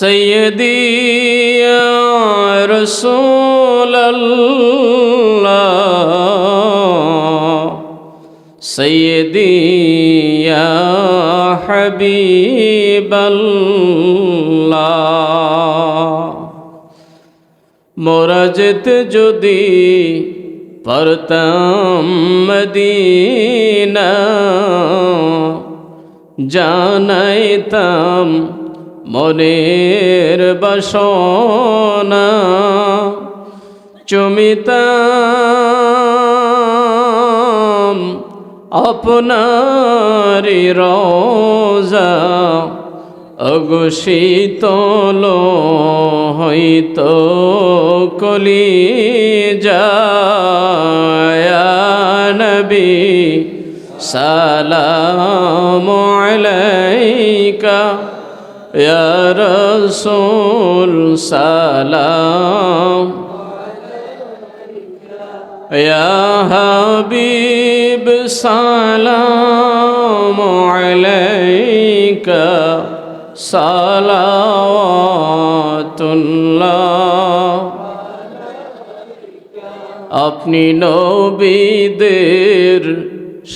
سيدي يا رسول الله سيدي يا حبيب الله মোরা যেতে যদি পারতাম মদিনা জানাইতাম মনের বাসনা চমিতাম আপনারি রোজা অগো শীতল হইত কলি নবী সালাম আলাইকা ইয়া রাসূল সালাম يا حبيب سلام عليك صلوات الله আপনি নবীদের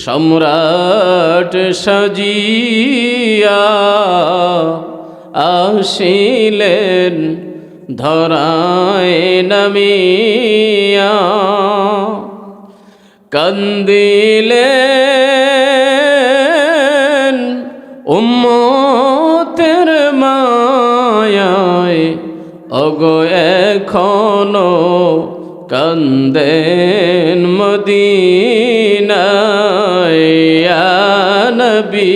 সম্রাট সাজিয়া আসিলেন ধরায় নামিয়া। কান্দিলেন উম্মতের মায়ায় অগো এখনও কান্দেন মদিনায় নবী।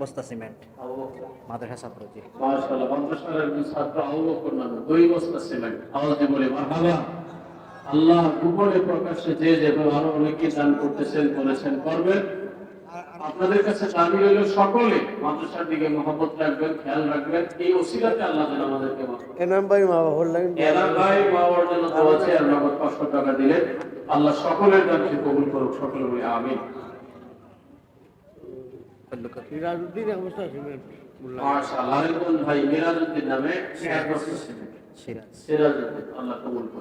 বস্তা সিমেন্ট মাদ্রাসা দুই বস্তা সিমেন্ট আল্লাহ গোপনে প্রকাশ্যে যে যেভাবে আরও অনেকে দান করতেছেন করেছেন করবেন আপনাদের কাছে দাবি হইল সকলে মাদ্রাসার দিকে মহব্বত রাখবেন খেয়াল রাখবেন। এই ওসিলাতে আল্লাহ যেন আমাদেরকে এনাম ভাই মা বাবার লাইন এনাম ভাই মা বাবার জন্য দোয়া আছে আর নগদ পাঁচশো টাকা দিলেন। আল্লাহ সকলের দানকে কবুল করুক সকলে বলি আমিন। রাজুদ্দিন অবস্থা সিমেন্ট মাশাআল্লাহ আরেকজন ভাই মিরাজউদ্দিন নামে বছর সিরাজ। সিরাজউদ্দিন আল্লাহ কবুল করুন